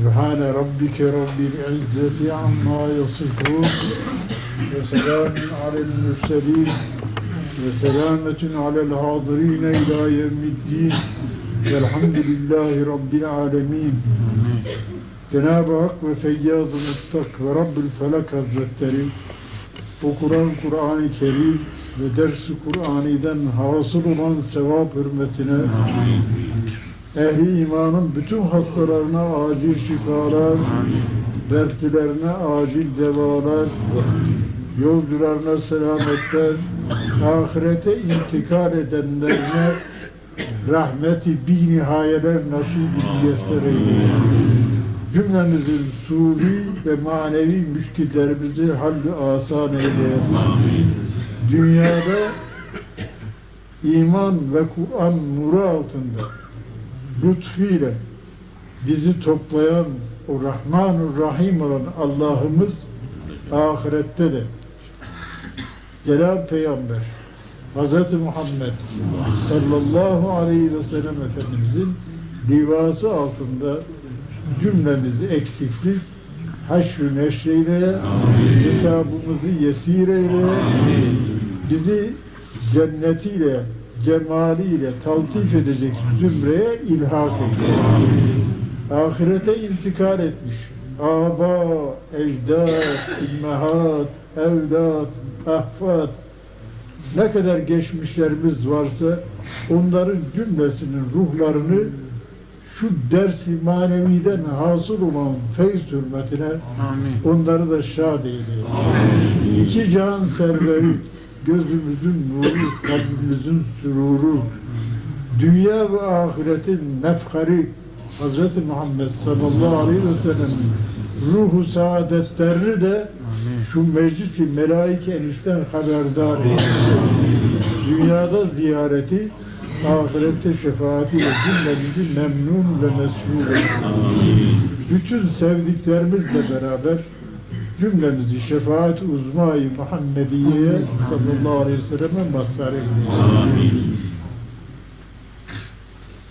Sübhane rabbike rabbil izzeti amma yasifun. Ve selamun alel mürselin. Ve selametun alel hadirine ila yevmiddin. Velhamdülillahi rabbil alemin. Cenab-ı Hak ve Feyyaz-ı Mustak ve Rabbül Felak Hazretleri bu Kur'an, Kur'an-ı Kerim ve ders-i Kur'an'dan hasıl olan sevap hürmetine ehli imanın bütün hastalarına acil şifalar, dertlilerine acil devalar, yolcularına selametler, ahirete intikal edenlerine rahmeti bir nihayeler nasip müyesser eylesin. Cümlemizin suri ve manevi müşkillerimizi halli asan eylesin. Dünyada iman ve Kur'an nuru altında lütfuyla bizi toplayan o Rahman-ı Rahim olan Allah'ımız ahirette de Celal Peygamber Hz. Muhammed sallallahu aleyhi ve sellem Efendimizin livası altında cümlemizi eksiksiz haşr-ı neşreyle hesabımızı yesir eyle bizi cennetiyle cemaliyle taltif edecek zümreye ilhak eyle ahirete intikal etmiş aba, ecdat, immehat, evlat, ahfat ne kadar geçmişlerimiz varsa onların cümlesinin ruhlarını şu dersi maneviden hasıl olan feyz hürmetine Amin. onları da şad eyle. İki can serveri, gözümüzün nuru, kalbimizin süruru, dünya ve ahiretin mefkari Hz. Muhammed sallallahu aleyhi ve sellem'in ruhu saadetlerini de şu meclisi melaike enişten haberdar. Dünyada ziyareti, ahirette şefaatiyle cümlemizi memnun ve eylesin. Bütün sevdiklerimizle beraber cümlemizi şefaat uzmayı Muhammediye sallallahu aleyhi ve selleme mazhar eylesin.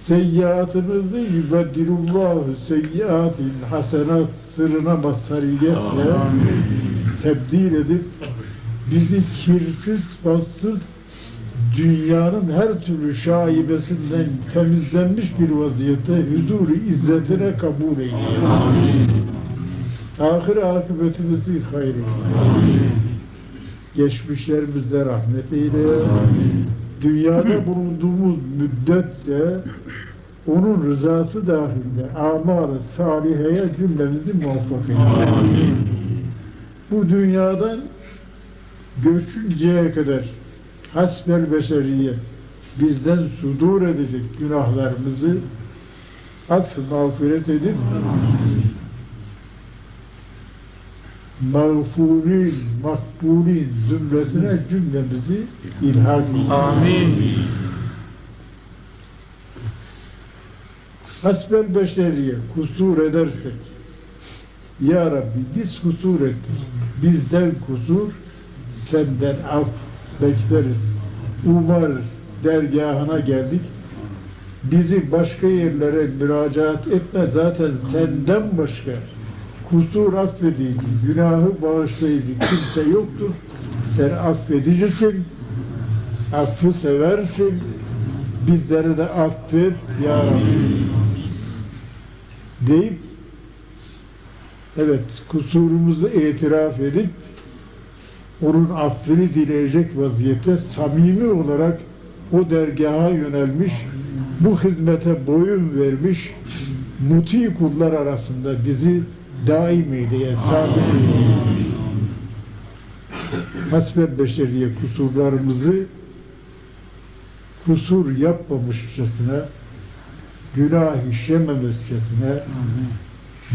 Seyyiatımızı yübeddirullahu seyyiatin hasenat sırrına mazhariyetle tebdil edip bizi kirsiz, bassız dünyanın her türlü şaibesinden temizlenmiş bir vaziyette huzur-u izzetine kabul eyle. Ahir akıbetimizi hayır eyle. Geçmişlerimizde rahmet eyle. Dünyada bulunduğumuz müddetçe onun rızası dahilinde amal-ı saliheye cümlemizi muvaffak eyle. Bu dünyadan göçünceye kadar hasbel beşeriye bizden sudur edecek günahlarımızı affı mağfiret edip mağfurin, makbulin zümresine cümlemizi ilhak eyle. Amin. Hasbel beşeriye kusur edersek Ya Rabbi biz kusur ettik. Bizden kusur senden af bekleriz. Umarız dergahına geldik. Bizi başka yerlere müracaat etme zaten senden başka kusur affedici, günahı bağışlayıcı kimse yoktur. Sen affedicisin, affı seversin, bizleri de affet ya Rabbi. Deyip evet kusurumuzu itiraf edip onun affını dileyecek vaziyette samimi olarak o dergaha yönelmiş, bu hizmete boyun vermiş muti kullar arasında bizi daim eyleye, sabit eyleye. Hasbel beşeriye kusurlarımızı kusur yapmamışçasına, günah işlememesçasına,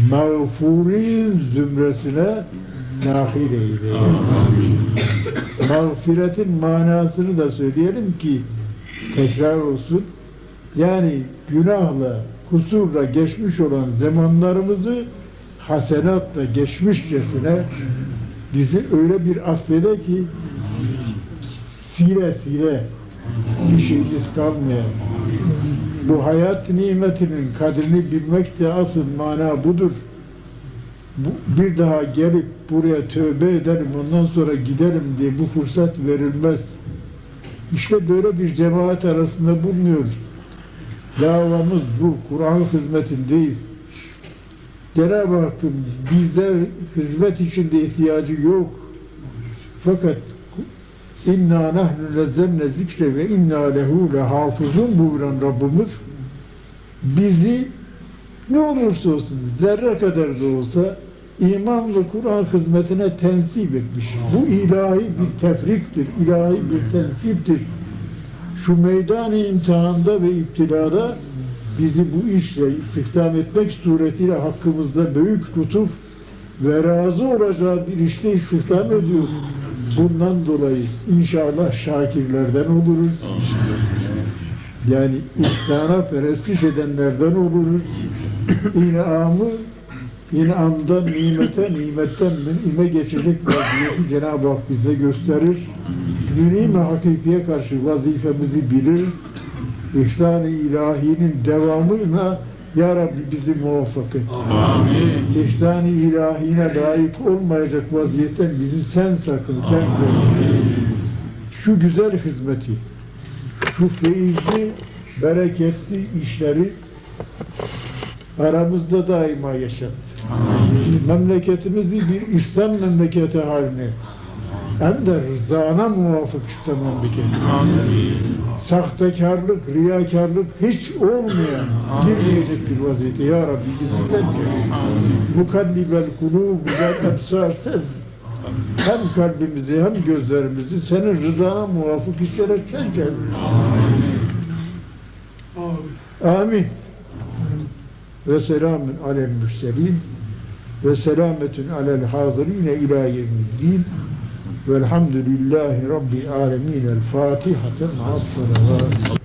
mağfurin zümresine dahil eyle. Mağfiretin manasını da söyleyelim ki tekrar olsun. Yani günahla, kusurla geçmiş olan zamanlarımızı hasenatla geçmişçesine bizi öyle bir affede ki sile sile bir şeyimiz kalmıyor. Bu hayat nimetinin kadrini bilmek de asıl mana budur. Bu, bir daha gelip buraya tövbe edelim ondan sonra gidelim diye bu fırsat verilmez. İşte böyle bir cemaat arasında bulunuyoruz. Davamız bu, Kur'an hizmetindeyiz. Cenab-ı Hakk'ın bize hizmet içinde ihtiyacı yok. Fakat inna nahnu nezzalne zikre ve inna lehu lehafızun buyuran Rabbimiz bizi ne olursa olsun zerre kadar da olsa iman ve Kur'an hizmetine tensip etmiş. Bu ilahi bir tefriktir, ilahi bir tensiptir. Şu meydan imtihanda ve iptilada bizi bu işle istihdam etmek suretiyle hakkımızda büyük lütuf ve razı olacağı bir işte istihdam ediyor. Bundan dolayı inşallah şakirlerden oluruz. Yani ihsana perestiş edenlerden oluruz. İnamı inamdan nimete, nimetten münime geçecek vaziyeti Cenab-ı Hak bize gösterir. Münim-i hakikiye karşı vazifemizi bilir. İhsan-ı ilahinin devamıyla Ya Rabbi bizi muvaffak et. Amin. İhsan-ı ilahine layık olmayacak vaziyetten bizi sen sakın, sen koru. Şu güzel hizmeti, şu feyizli, bereketli işleri aramızda daima yaşat. Memleketimizi bir İslam memleketi haline hem de rızana muvafık İslam memleketi. Amin. Sahtekarlık, riyakarlık hiç olmayan, girmeyecek bir vaziyete. Ya Rabbi bizi sen çevir. Mukallibel kulub güzel emsar sen. Hem kalbimizi hem gözlerimizi senin rızana muvafık işlere sen çevir. Amin. Ve selamün alel mürselin ve selametün alel hazirine ila yevmiddin والحمد لله رب العالمين. الفاتحة مع الصلوات.